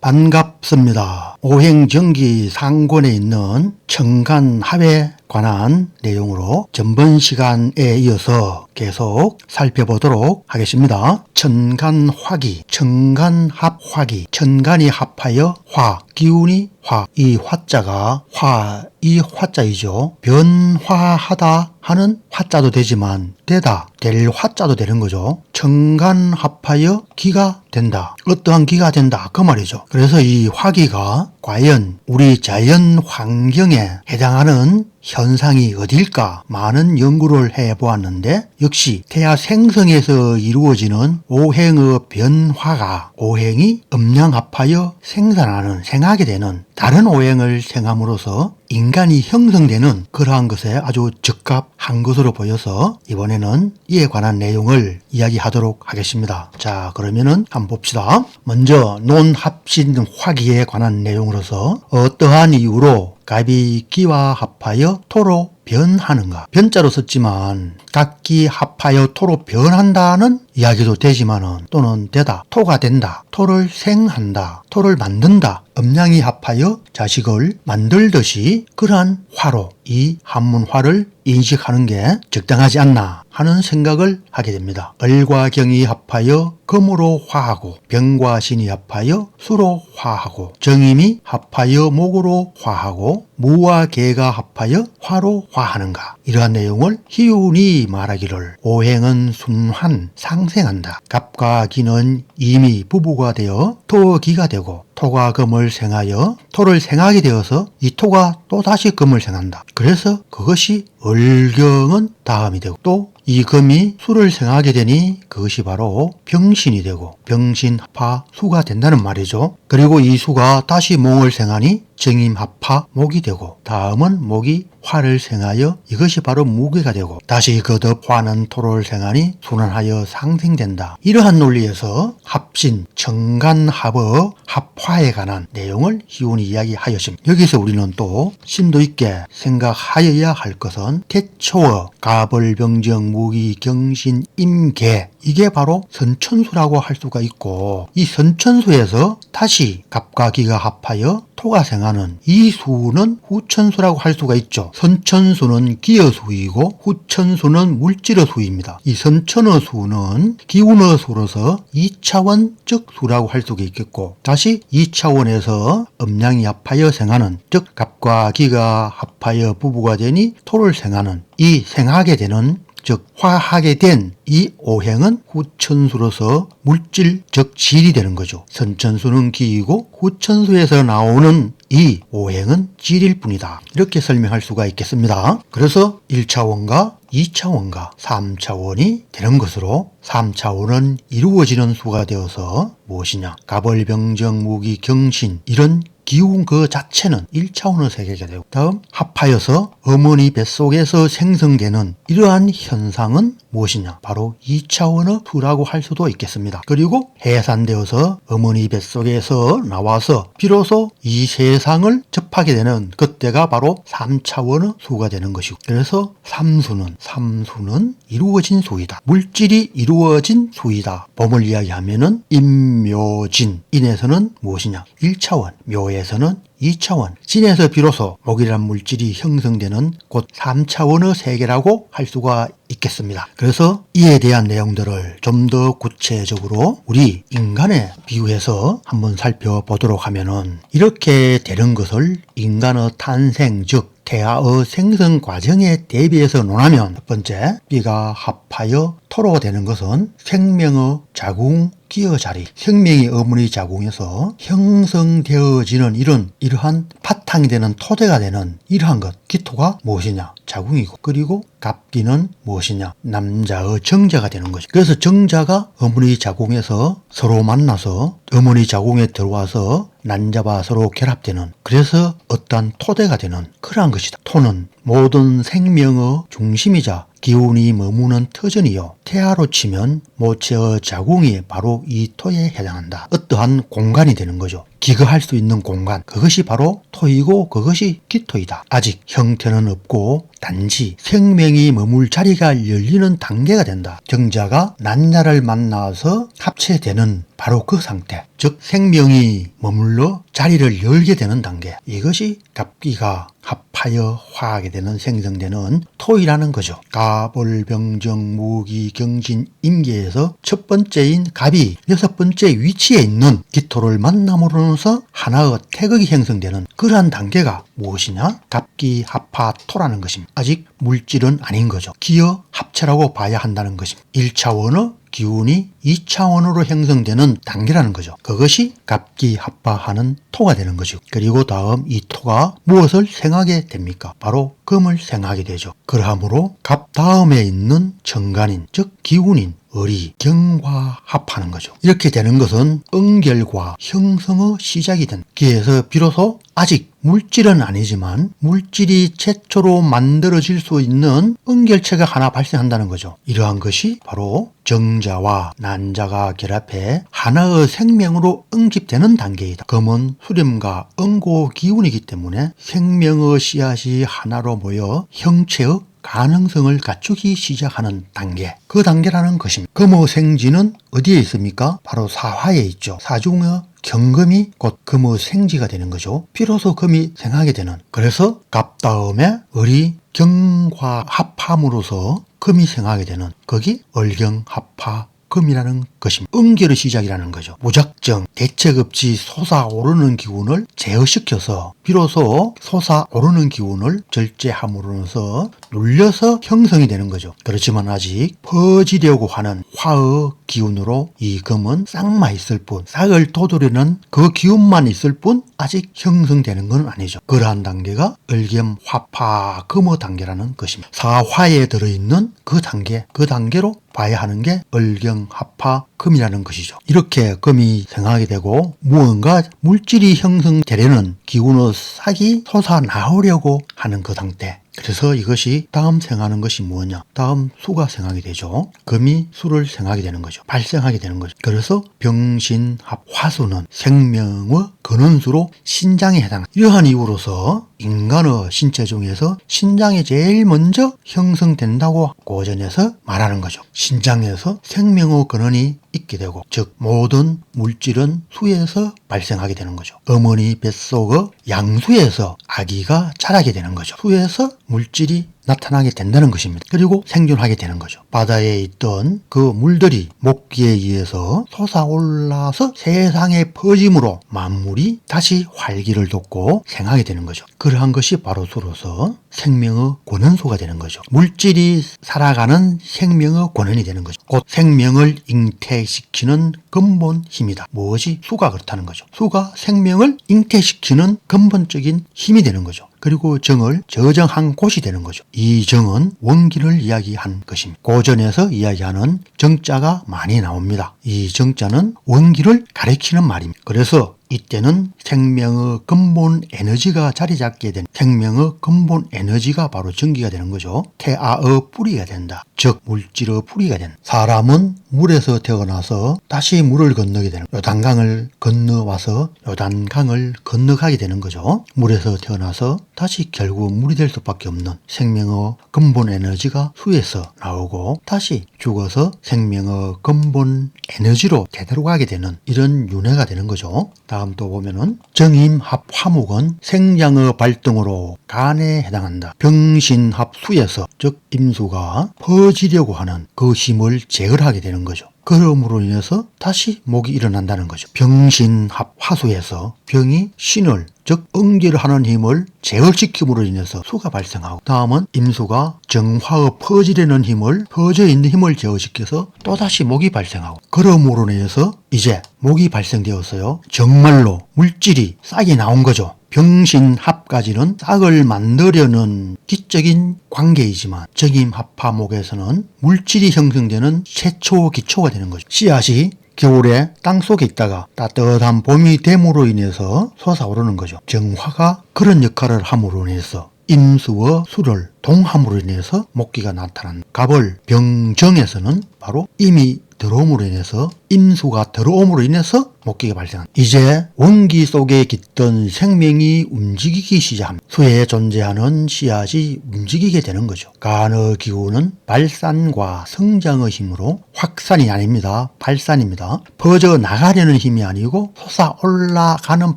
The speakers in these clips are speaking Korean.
반갑습니다. 오행정기 상권에 있는 청간합에 관한 내용으로 전번 시간에 이어서 계속 살펴보도록 하겠습니다. 천간화기, 천간합화기, 천간이 합하여 화, 기운이 화, 이 화자가 화, 이 화자이죠. 변화하다 하는 화자도 되지만 되다, 될 화자도 되는 거죠. 천간합하여 기가 된다. 어떠한 기가 된다. 그 말이죠. 그래서 이 화기가 과연 우리 자연 환경에 해당하는 현상이 어딜까 많은 연구를 해 보았는데 역시 태아 생성에서 이루어지는 오행의 변화가 오행이 음양합하여 생산하는 생하게 되는 다른 오행을 생함으로써 인간이 형성되는 그러한 것에 아주 적합한 것으로 보여서 이번에는 이에 관한 내용을 이야기하도록 하겠습니다. 자 그러면은 한번 봅시다. 먼저 논합신 화기에 관한 내용으로서 어떠한 이유로 갑이 기와 합하여 토로 변하는가. 변자로 썼지만 각기 합하여 토로 변한다는 이야기도 되지만은 또는 되다, 토가 된다, 토를 생한다, 토를 만든다, 음양이 합하여 자식을 만들듯이 그러한 화로, 이 한문화를 인식하는 게 적당하지 않나 하는 생각을 하게 됩니다. 을과 경이 합하여 금으로 화하고 병과 신이 합하여 수로 화하고 정임이 합하여 목으로 화하고 무와 개가 합하여 화로 화하는가 이러한 내용을 희운이 말하기를 오행은 순환 상 생한다. 갑과 기는 이미 부부가 되어 토기가 되고 토가 금을 생하여 토를 생하게 되어서 이 토가 또 다시 금을 생한다. 그래서 그것이 을경은 다음이 되고 또 이 금이 수를 생하게 되니 그것이 바로 병신이 되고 병신합파 수가 된다는 말이죠. 그리고 이 수가 다시 몽을 생하니 정임합파 목이 되고 다음은 목이 화를 생하여 이것이 바로 무게가 되고 다시 거듭 화는 토를 생하니 순환하여 상생된다. 이러한 논리에서 합신 정간합의 합화 에 관한 내용을 희운이 이야기하였습니다. 여기서 우리는 또 심도 있게 생각하여야 할 것은 태초어 가벌병정 무기 경신 임계 이게 바로 선천수라고 할 수가 있고 이 선천수에서 다시 갑과 기가 합하여 토가 생하는 이 수는 후천수라고 할 수가 있죠. 선천수는 기어수이고 후천수는 물질의 수입니다. 이 선천의 수는 기운의 수로서 2차원적 수라고 할 수가 있겠고 다시 2차원에서 음양이 합하여 생하는 즉 갑과 기가 합하여 부부가 되니 토를 생하는 이 생하게 되는 즉 화하게 된 이 오행은 후천수로서 물질적 질이 되는 거죠. 선천수는 기이고 후천수에서 나오는 이 오행은 질일 뿐이다. 이렇게 설명할 수가 있겠습니다. 그래서 1차원과 2차원과 3차원이 되는 것으로 3차원은 이루어지는 수가 되어서 무엇이냐? 가벌병정 무기 경신 이런 기운 그 자체는 1차원의 세계가 되고 다음 합하여서 어머니 뱃속에서 생성되는 이러한 현상은 무엇이냐 바로 2차원의 수라고 할 수도 있겠습니다. 그리고 해산되어서 어머니 뱃속에서 나와서 비로소 이 세상을 접하게 되는 그때가 바로 3차원의 수가 되는 것이고 그래서 삼수는 삼수는 이루어진 수이다. 물질이 이루어진 수이다. 범을 이야기하면은 임묘진 인에서는 무엇이냐 1차원 묘에 서는 2차원, 진에서 비로소 목이란 물질이 형성되는 곧 3차원의 세계라고 할 수가 있겠습니다. 그래서 이에 대한 내용들을 좀 더 구체적으로 우리 인간에 비유해서 한번 살펴보도록 하면은 이렇게 되는 것을 인간의 탄생 즉 태아의 생성 과정에 대비해서 논하면 첫 번째 B가 합하여 토로 되는 것은 생명의 자궁 기어 자리, 생명이 어머니 자궁에서 형성되어지는 이런 이러한 바탕이 되는 토대가 되는 이러한 것 기토가 무엇이냐? 자궁이고 그리고 갑기는 무엇이냐? 남자의 정자가 되는 것이. 그래서 정자가 어머니 자궁에서 서로 만나서 어머니 자궁에 들어와서 난자와 서로 결합되는 그래서 어떠한 토대가 되는 그러한 것이다. 토는 모든 생명의 중심이자 기운이 머무는 터전이요. 태아로 치면 모체의 자궁이 바로 이 토에 해당한다. 어떠한 공간이 되는 거죠. 기거할 수 있는 공간. 그것이 바로 토이고 그것이 기토이다. 아직 형태는 없고 단지 생명이 머물 자리가 열리는 단계가 된다. 정자가 난자를 만나서 합체되는 바로 그 상태, 즉 생명이 머물러 자리를 열게 되는 단계. 이것이 갑기가 합하여 화하게 되는 생성되는 토이라는 거죠. 가벌병정 무기 경진 임계에서 첫 번째인 갑이 여섯 번째 위치에 있는 기토를 만남으로써 하나의 태극이 형성되는 그러한 단계가 무엇이냐? 갑기 합하 토라는 것입니다. 아직 물질은 아닌 거죠. 기어 합체라고 봐야 한다는 것입니다. 1차원의 기운이 2차원으로 형성되는 단계라는 거죠. 그것이 갑기합파하는 토가 되는 거죠. 그리고 다음 이 토가 무엇을 생하게 됩니까? 바로 금을 생하게 되죠. 그러므로 갑 다음에 있는 정간인, 즉 기운인 을이 경화합하는 거죠. 이렇게 되는 것은 응결과 형성의 시작이 된 기에서 비로소 아직 물질은 아니지만 물질이 최초로 만들어질 수 있는 응결체가 하나 발생한다는 거죠. 이러한 것이 바로 정자와 난자가 결합해 하나의 생명으로 응집되는 단계이다. 금은 수렴과 응고 기운이기 때문에 생명의 씨앗이 하나로 모여 형체의 가능성을 갖추기 시작하는 단계. 그 단계라는 것입니다. 금호 생지는 어디에 있습니까? 바로 사화에 있죠. 사중의 경금이 곧 금의 생지가 되는 거죠. 비로소 금이 생하게 되는. 그래서 갑 다음에 을이 경화합함으로써 금이 생하게 되는. 거기 얼경합파 금이라는 것입니다. 응결의 시작이라는 거죠. 무작정 대책 없이 솟아오르는 기운을 제어시켜서 비로소 솟아오르는 기운을 절제함으로써 눌려서 형성이 되는 거죠. 그렇지만 아직 퍼지려고 하는 화의 기운으로 이 금은 쌍마 있을 뿐 싹을 돋우려는 그 기운만 있을 뿐 아직 형성되는 건 아니죠. 그러한 단계가 을겸 화파 금의 단계라는 것입니다. 사화에 들어있는 그 단계 그 단계로 봐야 하는 게 을경 합파 금이라는 것이죠. 이렇게 금이 생하게 되고 무언가 물질이 형성되려는 기운의 싹이 솟아나오려고 하는 그 상태. 그래서 이것이 다음 생하는 것이 뭐냐? 다음 수가 생하게 되죠. 금이 수를 생하게 되는 거죠. 발생하게 되는 거죠. 그래서 병신합 화수는 생명의 근원수로 신장에 해당. 이러한 이유로서 인간의 신체 중에서 신장이 제일 먼저 형성된다고 고전에서 말하는 거죠. 신장에서 생명의 근원이 있게 되고 즉 모든 물질은 수에서 발생하게 되는 거죠. 어머니 뱃속의 양수에서 아기가 자라게 되는 거죠. 수에서 물질이 나타나게 된다는 것입니다. 그리고 생존하게 되는 거죠. 바다에 있던 그 물들이 목기에 의해서 솟아올라서 세상에 퍼짐으로 만물이 다시 활기를 돋고 생하게 되는 거죠. 그러한 것이 바로 수로서 생명의 권원소가 되는 거죠. 물질이 살아가는 생명의 권원이 되는 거죠. 곧 생명을 잉태시키는 근본 힘이다. 무엇이 수가 그렇다는 거죠. 수가 생명을 잉태시키는 근본적인 힘이 되는 거죠. 그리고 정을 저정한 곳이 되는 거죠. 이 정은 원기를 이야기한 것입니다. 고전에서 이야기하는 정자가 많이 나옵니다. 이 정자는 원기를 가리키는 말입니다. 그래서 이때는 생명의 근본 에너지가 자리 잡게 된 생명의 근본 에너지가 바로 전기가 되는 거죠. 태아의 뿌리가 된다. 즉 물질의 뿌리가 된 사람은 물에서 태어나서 다시 물을 건너게 되는 요단강을 건너와서 요단강을 건너가게 되는 거죠. 물에서 태어나서 다시 결국 물이 될 수밖에 없는 생명의 근본 에너지가 수에서 나오고 다시 죽어서 생명의 근본 에너지로 되돌아가게 되는 이런 윤회가 되는 거죠. 다 음또 보면은 정임합 화목은 생장의 발동으로 간에 해당한다. 병신합 수에서 즉 임수가 퍼지려고 하는 그 힘을 제어하게 되는 거죠. 그럼으로 인해서 다시 목이 일어난다는 거죠. 병신합 화수에서 병이 신을 즉 응기를 하는 힘을 제어시킴으로 인해서 수가 발생하고 다음은 임수가 정화의 퍼지려는 힘을 퍼져 있는 힘을 제어시켜서 또다시 목이 발생하고 그럼으로 인해서 이제 목이 발생되었어요. 정말로 물질이 싹이 나온 거죠. 병신합 까지는 싹을 만들려는 기적인 관계이지만 적임합화목에서는 물질이 형성되는 최초 기초가 되는 거죠. 씨앗이 겨울에 땅 속에 있다가 따뜻한 봄이 됨으로 인해서 솟아오르는 거죠. 정화가 그런 역할을 함으로 인해서 임수와 수를 동함으로 인해서 목기가 나타난 갑을 병정에서는 바로 임이 들어옴으로 인해서 임수가 들어옴으로 인해서 목기가 발생한 이제 원기 속에 깃던 생명이 움직이기 시작합니다. 수에 존재하는 씨앗이 움직이게 되는 거죠. 간의 기운은 발산과 성장의 힘으로 확산이 아닙니다. 발산입니다. 퍼져 나가려는 힘이 아니고 솟아 올라가는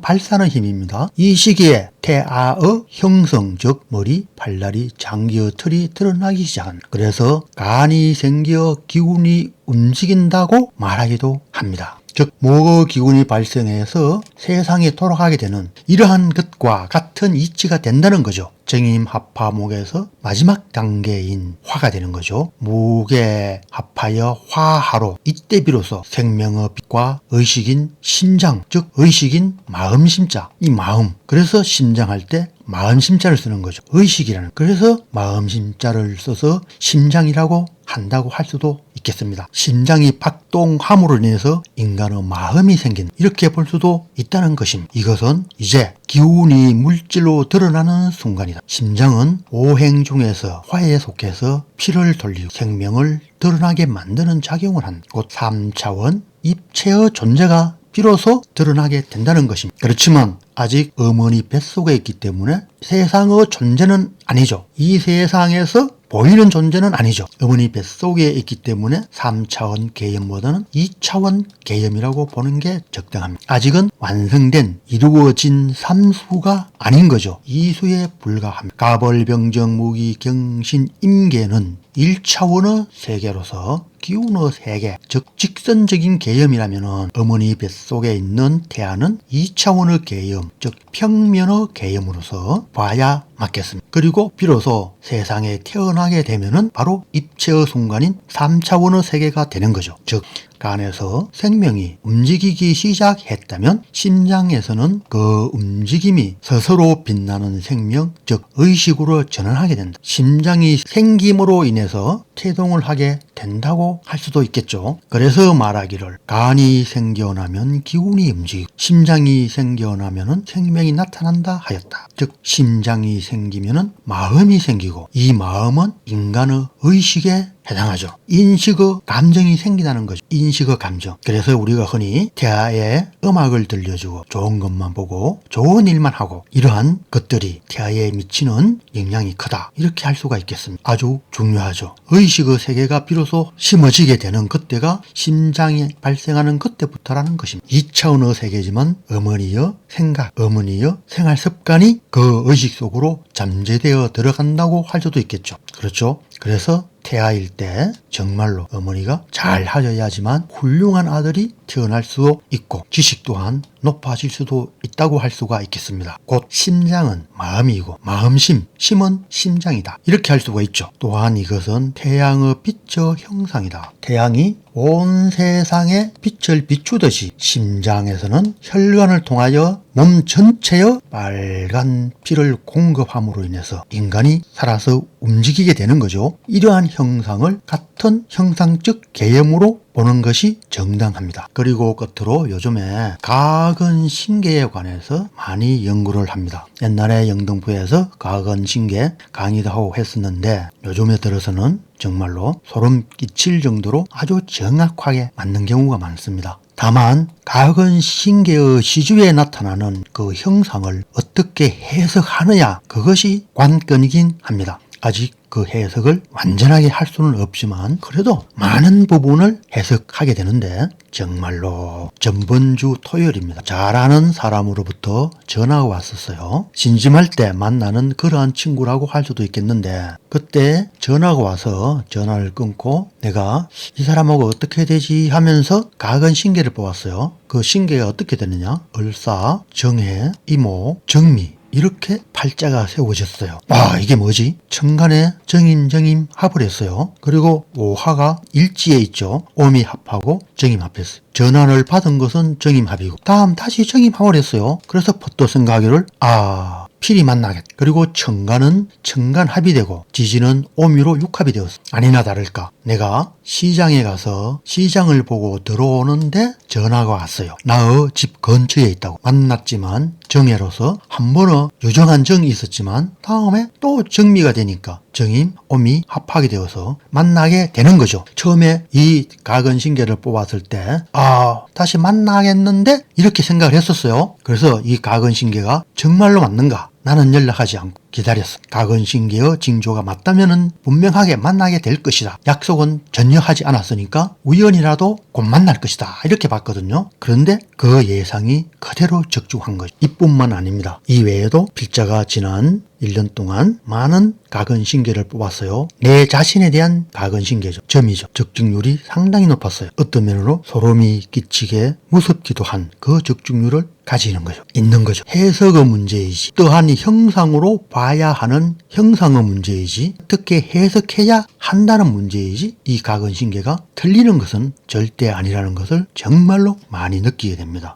발산의 힘입니다. 이 시기에 태아의 형성 즉 머리, 발날이, 장기의 털이 드러나기 시작합니다. 그래서 간이 생겨 기운이 움직인다고 말하기도 합니다. 즉 목의 기운이 발생해서 세상에 돌아가게 되는 이러한 것과 같은 이치가 된다는 거죠. 정임 합화목에서 마지막 단계인 화가 되는 거죠. 무게 합하여 화하로 이때 비로소 생명의 빛과 의식인 심장 즉 의식인 마음 심자 이 마음 그래서 심장할 때 마음 심자를 쓰는 거죠. 의식이라는 그래서 마음 심자를 써서 심장이라고 한다고 할 수도 있겠습니다. 심장이 박동함으로 인해서 인간의 마음이 생긴 이렇게 볼 수도 있다는 것입니다. 이것은 이제 기운이 물질로 드러나는 순간이다. 심장은 오행 중에서 화에 속해서 피를 돌리고 생명을 드러나게 만드는 작용을 한 곧 3차원 입체의 존재가 비로소 드러나게 된다는 것입니다. 그렇지만 아직 어머니 뱃속에 있기 때문에 세상의 존재는 아니죠. 이 세상에서 보이는 존재는 아니죠. 어머니 뱃속에 있기 때문에 3차원 개념보다는 2차원 개념이라고 보는 게 적당합니다. 아직은 완성된 이루어진 삼수가 아닌 거죠. 이수에 불과합니다. 가벌병정 무기 경신 임계는 1차원의 세계로서 기운의 세계, 즉 직선적인 개념이라면 어머니 뱃속에 있는 태아는 2차원의 개념, 즉 평면의 개념으로서 봐야 맞겠습니다. 그리고 비로소 세상에 태어나게 되면은 바로 입체의 순간인 3차원의 세계가 되는 거죠. 즉 간에서 생명이 움직이기 시작했다면 심장에서는 그 움직임이 스스로 빛나는 생명, 즉 의식으로 전환하게 된다. 심장이 생김으로 인해서 태동을 하게 된다고 할 수도 있겠죠. 그래서 말하기를 간이 생겨나면 기운이 움직이고 심장이 생겨나면 생명이 나타난다 하였다. 즉 심장이 생기면 마음이 생기고 이 마음은 인간의 의식에 해당하죠. 인식의 감정이 생기다는 거죠. 인식의 감정. 그래서 우리가 흔히 태아에 음악을 들려주고 좋은 것만 보고 좋은 일만 하고 이러한 것들이 태아에 미치는 영향이 크다. 이렇게 할 수가 있겠습니다. 아주 중요하죠. 의식의 세계가 비로소 심어지게 되는 그때가 심장이 발생하는 그때부터라는 것입니다. 2차원의 세계지만 어머니여 생각, 어머니여 생활 습관이 그 의식 속으로 잠재되어 들어간다고 할 수도 있겠죠. 그렇죠. 그래서 태아일 때 정말로 어머니가 잘 하셔야지만 훌륭한 아들이 태어날 수 있고 지식 또한 높아질 수도 있다고 할 수가 있겠습니다. 곧 심장은 마음이고 마음심, 심은 심장이다. 이렇게 할 수가 있죠. 또한 이것은 태양의 빛의 형상이다. 태양이 온 세상에 빛을 비추듯이 심장에서는 혈관을 통하여 몸 전체의 빨간 피를 공급함으로 인해서 인간이 살아서 움직이게 되는 거죠. 이러한 형상을 같은 형상적 개념으로 보는 것이 정당합니다. 그리고 끝으로 요즘에 가근 신계에 관해서 많이 연구를 합니다. 옛날에 영등포에서 가근 신계 강의도 하고 했었는데 요즘에 들어서는 정말로 소름 끼칠 정도로 아주 정확하게 맞는 경우가 많습니다. 다만 가근 신계의 시주에 나타나는 그 형상을 어떻게 해석하느냐 그것이 관건이긴 합니다. 아직 그 해석을 완전하게 할 수는 없지만 그래도 많은 부분을 해석하게 되는데 정말로 전번주 토요일입니다. 잘 아는 사람으로부터 전화가 왔었어요. 심심할 때 만나는 그러한 친구라고 할 수도 있겠는데 그때 전화가 와서 전화를 끊고 내가 이 사람하고 어떻게 되지 하면서 각은 신계를 뽑았어요. 그 신계가 어떻게 되느냐? 을사, 정해, 이모, 정미 이렇게 팔자가 세워졌어요. 와 이게 뭐지? 천간에 정임정임 합을 했어요. 그리고 오화가 일지에 있죠. 오미 합하고 정임 합했어요. 전환을 받은 것은 정임합이고 다음 다시 정임합을 했어요. 그래서 또 생각하기를 아 필이 만나겠다. 그리고 청간은 청간합이 되고 지지는 오미로 육합이 되었어. 아니나 다를까 내가 시장에 가서 시장을 보고 들어오는데 전화가 왔어요. 나의 집 근처에 있다고 만났지만 정예로서 한 번은 유정한 정이 있었지만 다음에 또 정미가 되니까 정임, 오미 합하게 되어서 만나게 되는 거죠. 처음에 이 가근신계를 뽑았을 때, 아, 다시 만나겠는데? 이렇게 생각을 했었어요. 그래서 이 가근신계가 정말로 맞는가? 나는 연락하지 않고 기다렸어. 가근신계의 징조가 맞다면은 분명하게 만나게 될 것이다. 약속은 전혀 하지 않았으니까 우연이라도 곧 만날 것이다. 이렇게 봤거든요. 그런데 그 예상이 그대로 적중한 거죠. 이뿐만 아닙니다. 이 외에도 필자가 지난 1년 동안 많은 가근신계를 뽑았어요. 내 자신에 대한 가근신계죠. 점이죠. 적중률이 상당히 높았어요. 어떤 면으로 소름이 끼치게 무섭기도 한 그 적중률을 가지는 거죠. 있는 거죠. 해석의 문제이지 또한 이 형상으로 봐야 하는 형상의 문제이지 어떻게 해석해야 한다는 문제이지 이 가근신계가 틀리는 것은 절대 아니라는 것을 정말로 많이 느끼게 됩니다.